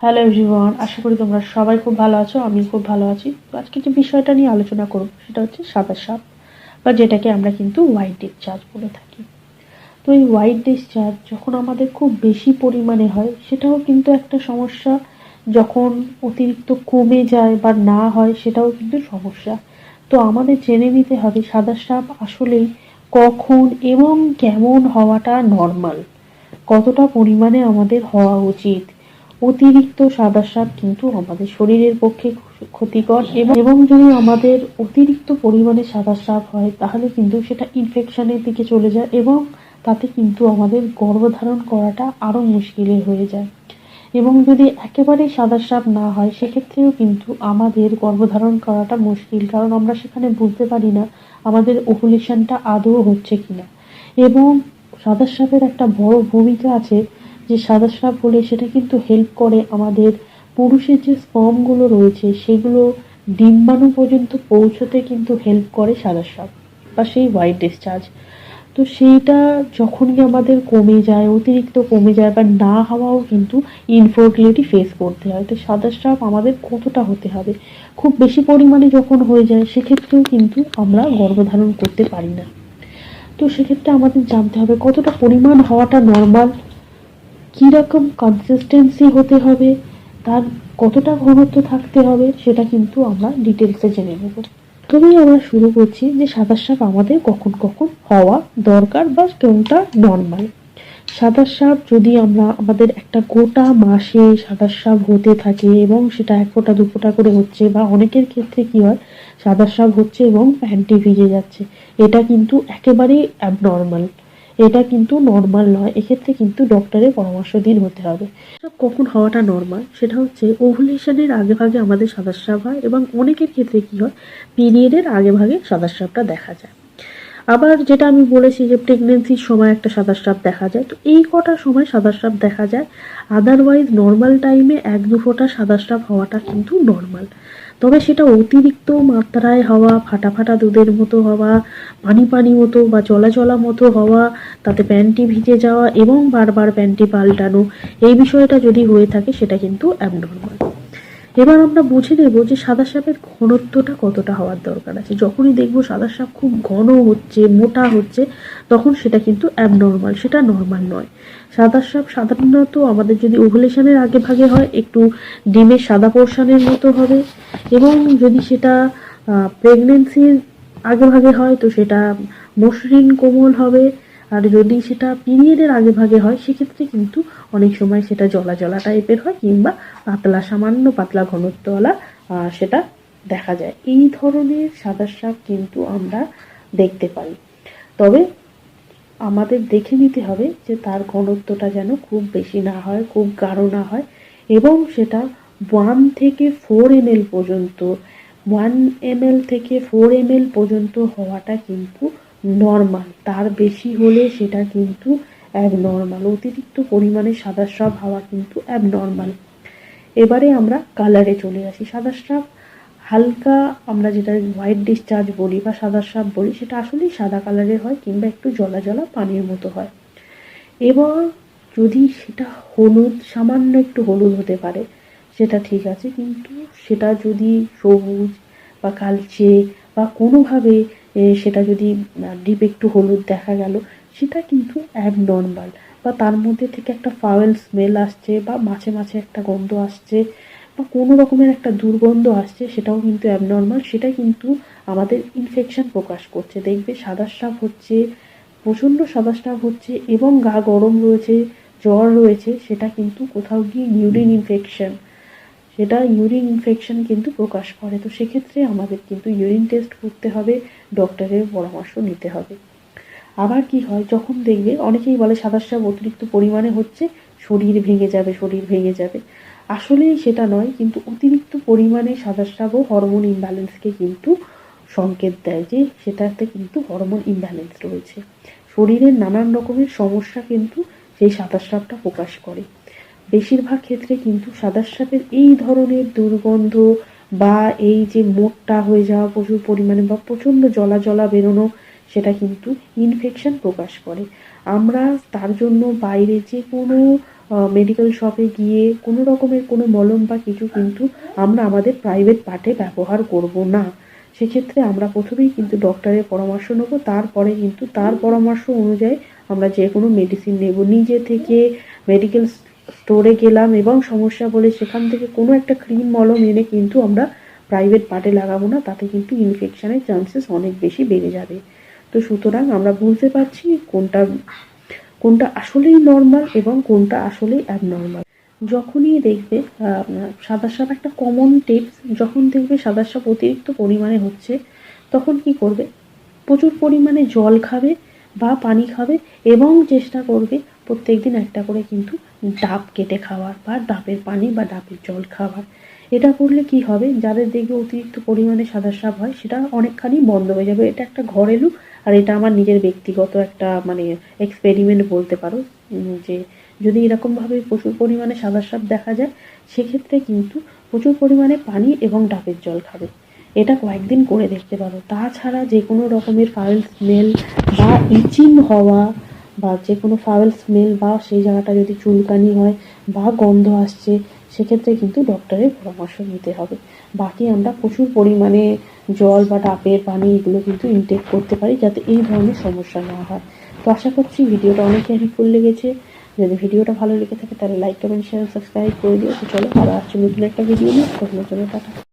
Hello everyone আশা করি তোমরা সবাই খুব ভালো আছো আমি খুব ভালো আছি। তো আজকে যে বিষয়টা নিয়ে আলোচনা করব সেটা হচ্ছে সাদা সাপ, বা যেটাকে আমরা কিন্তু হোয়াইট ডিসচার্জ বলে থাকি। তো এই হোয়াইট ডিসচার্জ যখন আমাদের খুব বেশি পরিমাণে হয়, সেটাও কিন্তু একটা সমস্যা। যখন অতিরিক্ত কমে যায় বা না হয়, সেটাও কিন্তু সমস্যা। তো আমাদের জেনে নিতে হবে সাদা সাপ আসলেই কখন এবং কেমন হওয়াটা নর্মাল কতটা পরিমাণে আমাদের হওয়া উচিত। অতিরিক্ত সাদা সাপ কিন্তু আমাদের শরীরের পক্ষে ক্ষতিকর এবং যদি আমাদের অতিরিক্ত পরিমাণে সাদা সাপ হয়, তাহলে কিন্তু সেটা ইনফেকশনের দিকে চলে যায় এবং তাতে কিন্তু আমাদের গর্ভধারণ করাটা আরও মুশকিলের হয়ে যায়। এবং যদি একেবারে সাদা সাপ না হয়, সেক্ষেত্রেও কিন্তু আমাদের গর্ভধারণ করাটা মুশকিল, কারণ আমরা সেখানে বুঝতে পারি না আমাদের ওভুলেশনটা আদৌ হচ্ছে কিনা। এবং সাদা সাপের একটা বড় ভূমিকা আছে যে সাদা স্রাব হলে সেটা কিন্তু হেল্প করে আমাদের পুরুষের যে স্পর্মগুলো রয়েছে, সেগুলো ডিম্বাণু পর্যন্ত পৌঁছতে কিন্তু হেল্প করে সাদা স্রাব বা সেই হোয়াইট ডিসচার্জ তো সেইটা যখনই আমাদের কমে যায়, অতিরিক্ত কমে যায় বা না হওয়াও কিন্তু ইনফার্টিলিটি ফেস করতে হয়। তো সাদা স্রাব আমাদের কতটা হতে হবে? খুব বেশি পরিমাণে যখন হয়ে যায়, সেক্ষেত্রেও কিন্তু আমরা গর্ভধারণ করতে পারি না। তো সেক্ষেত্রে আমাদের জানতে হবে কতটা পরিমাণ হওয়াটা নর্মাল কীরকম কনসিস্টেন্সি হতে হবে, তার কতটা ঘনত্ব থাকতে হবে, সেটা কিন্তু আমরা ডিটেলসে জেনে নেব। প্রথমেই আমরা শুরু করছি যে সাদা সাপ আমাদের কখন কখন হওয়া দরকার বা কোনটা নর্মাল সাদা সাপ যদি আমরা আমাদের একটা গোটা মাসে সাদা সাপ হতে থাকে এবং সেটা এক ফোঁটা, দু ফোঁটা করে হচ্ছে বা অনেকের ক্ষেত্রে কি হয়, সাদা সাপ হচ্ছে এবং প্যান্টি ভিজে যাচ্ছে, এটা কিন্তু একেবারেই অ্যাবনর্মাল এটা কিন্তু নর্মাল নয়। এক্ষেত্রে কিন্তু ডক্টরের পরামর্শ দিন হতে হবে। কখন হওয়াটা নর্মাল সেটা হচ্ছে ওভুলেশনের আগে ভাগে আমাদের সাদাস্রাব হয় এবং অনেকের ক্ষেত্রে কি হয় পিরিয়ডের আগে ভাগে সাদাস্রাবটা দেখা যায়। আবার যেটা আমি বলেছি যে প্রেগনেন্সির সময় একটা সাদাস্রাব দেখা যায়, তো এই কটা সময় সাদাস্রাব দেখা যায়। আদারওয়াইজ নর্মাল টাইমে এক দু ফোঁটা সাদাস্রাব হওয়াটা কিন্তু নর্মাল তবে সেটা অতিরিক্ত মাত্রায় হওয়া, ফাটা ফাটা দুধের মতো হওয়া, পানি পানি মতো বা জলা মতো হওয়া, তাতে প্যান্টি ভিজে যাওয়া এবং বারবার প্যান্টি পাল্টানো, এই বিষয়টা যদি হয়ে থাকে সেটা কিন্তু অ্যাবনর্মাল এবার আমরা বুঝে নেব যে সাদা সাপের ঘনত্বটা কতটা হওয়ার দরকার আছে। যখনই দেখব সাদা সাপ খুব ঘন হচ্ছে, মোটা হচ্ছে, তখন সেটা কিন্তু অ্যাবনর্মাল সেটা নর্মাল নয়। সাদা সাপ সাধারণত আমাদের যদি ওভুলেশনের আগে ভাগে হয়, একটু ডিমের সাদা পোর্শনের মতো হবে। এবং যদি সেটা প্রেগনেন্সির আগে ভাগে হয়, তো সেটা মসৃণ কোমল হবে। আর যদি সেটা পিরিয়ডের আগে ভাগে হয়, সেক্ষেত্রে কিন্তু অনেক সময় সেটা জলা জলা টাইপের হয় কিংবা পাতলা, সামান্য পাতলা ঘনত্বওয়ালা সেটা দেখা যায়। এই ধরনের সাদা সাপ কিন্তু আমরা দেখতে পাই। তবে আমাদের দেখে নিতে হবে যে তার ঘনত্বটা যেন খুব বেশি না হয়, খুব গাঢ় না হয় এবং সেটা ওয়ান থেকে ফোর এম পর্যন্ত ওয়ান এম থেকে ফোর এম পর্যন্ত হওয়াটা কিন্তু নর্মাল তার বেশি হলে সেটা কিন্তু অ্যাবনর্মাল অতিরিক্ত পরিমাণে সাদা স্রাব হওয়া কিন্তু অ্যাবনর্মাল এবারে আমরা কালারে চলে আসি। সাদা স্রাব হালকা আমরা যেটা হোয়াইট ডিসচার্জ বলি বা সাদা স্রাব বলি, সেটা আসলেই সাদা কালারের হয় কিংবা একটু জলা জলা পানির মতো হয়। এবার যদি সেটা হলুদ, সামান্য একটু হলুদ হতে পারে, সেটা ঠিক আছে। কিন্তু সেটা যদি সবুজ বা কালচে বা কোনোভাবে সেটা যদি ডিপ একটু হলুদ দেখা গেল, সেটা কিন্তু অ্যাবনর্মাল বা তার মধ্যে থেকে একটা ফাওয়েল স্মেল আসছে, বা মাছে মাছে একটা গন্ধ আসছে, বা কোনো রকমের একটা দুর্গন্ধ আসছে, সেটাও কিন্তু অ্যাবনর্মাল সেটা কিন্তু আমাদের ইনফেকশন প্রকাশ করছে। দেখবে সাদা স্রাব হচ্ছে, প্রচণ্ড সাদা স্রাব হচ্ছে, এবং গা গরম রয়েছে, জ্বর রয়েছে, সেটা কিন্তু কোথাও গিয়ে ইউরিন ইনফেকশন সেটা ইউরিন ইনফেকশন কিন্তু প্রকাশ করে। তো সেক্ষেত্রে আমাদের কিন্তু ইউরিন টেস্ট করতে হবে ডক্টরের পরামর্শ নিতে হবে। আবার কি হয়, যখন দেখবে অনেকেই বলে সাদা সাপ অতিরিক্ত পরিমাণে হচ্ছে, শরীর ভেঙে যাবে, শরীর ভেঙে যাবে। আসলেই সেটা নয়, কিন্তু অতিরিক্ত পরিমাণে সাদা স্রাবও হরমোন ইমব্যালেন্সকে কিন্তু সংকেত দেয় যে সেটাতে কিন্তু হরমোন ইমব্যালেন্স রয়েছে। শরীরের নানান রকমের সমস্যা কিন্তু সেই সাদা স্রাবটা প্রকাশ করে। বেশিরভাগ ক্ষেত্রে কিন্তু সাদা সাপের এই ধরনের দুর্গন্ধ বা এই যে মোটটা হয়ে যাওয়া প্রচুর পরিমাণে বা প্রচণ্ড জলা জলা বেরোনো, সেটা কিন্তু ইনফেকশন প্রকাশ করে। আমরা তার জন্য বাইরে যে কোনো মেডিকেল শপে গিয়ে কোনো রকমের কোনো মলম বা কিছু কিন্তু আমরা আমাদের প্রাইভেট পার্টে ব্যবহার করব না। সেক্ষেত্রে আমরা প্রথমেই কিন্তু ডক্টরের পরামর্শ নেব, তারপরে কিন্তু তার পরামর্শ অনুযায়ী আমরা যে কোনো মেডিসিন নেব। নিজে থেকে মেডিকেল স্টোরে গেলাম এবং সমস্যা বলে সেখান থেকে কোনো একটা ক্রিম মলম এনে কিন্তু আমরা প্রাইভেট পার্টে লাগাবো না, তাতে কিন্তু ইনফেকশানের চান্সেস অনেক বেশি বেড়ে যাবে। তো সুতরাং আমরা বুঝতে পারছি কোনটা কোনটা আসলেই নর্মাল এবং কোনটা আসলেই অ্যাবনর্মাল যখনই দেখবে সাদা সাপ একটা কমন টিপস যখন দেখবে সাদা সাপ অতিরিক্ত পরিমাণে হচ্ছে, তখন কি করবে? প্রচুর পরিমাণে জল খাবে বা পানি খাবে এবং চেষ্টা করবে প্রত্যেকদিন একটা করে কিন্তু ডাব কেটে খাওয়ার বা ডাবের পানি বা ডাবের জল খাওয়ার। এটা করলে কি হবে? যাদের দেখবে অতিরিক্ত পরিমাণে সাদা সাপ হয়, সেটা অনেকখানি বন্ধ হয়ে যাবে। এটা একটা ঘরেলু আর এটা আমার নিজের ব্যক্তিগত একটা মানে এক্সপেরিমেন্ট বলতে পারো। যে যদি এরকমভাবে প্রচুর পরিমাণে সাদা সাপ দেখা যায়, সেক্ষেত্রে কিন্তু প্রচুর পরিমাণে পানি এবং ডাবের জল খাবে। এটা কয়েকদিন করে দেখতে পারো। তাছাড়া যে কোনো রকমের ফাউল স্মেল বা ইচিং হওয়া বা যে কোনো ফাউল স্মেল বা সেই জায়গাটা যদি চুলকানি হয় বা গন্ধ আসছে, সেক্ষেত্রে কিন্তু ডক্টরের পরামর্শ নিতে হবে। বাকি আমরা প্রচুর পরিমাণে জল বা ডাবের পানি এগুলো কিন্তু ইনটেক করতে পারি যাতে এই ধরনের সমস্যা না হয়। তো আশা করছি ভিডিওটা অনেক হেল্পফুল লেগেছে। যদি ভিডিওটা ভালো লেগে থাকে তাহলে লাইক কমেন্ট শেয়ার সাবস্ক্রাইব করে দিও। তো চলো আবার আসছে নতুন একটা ভিডিও নিয়ে। তখন টাটা।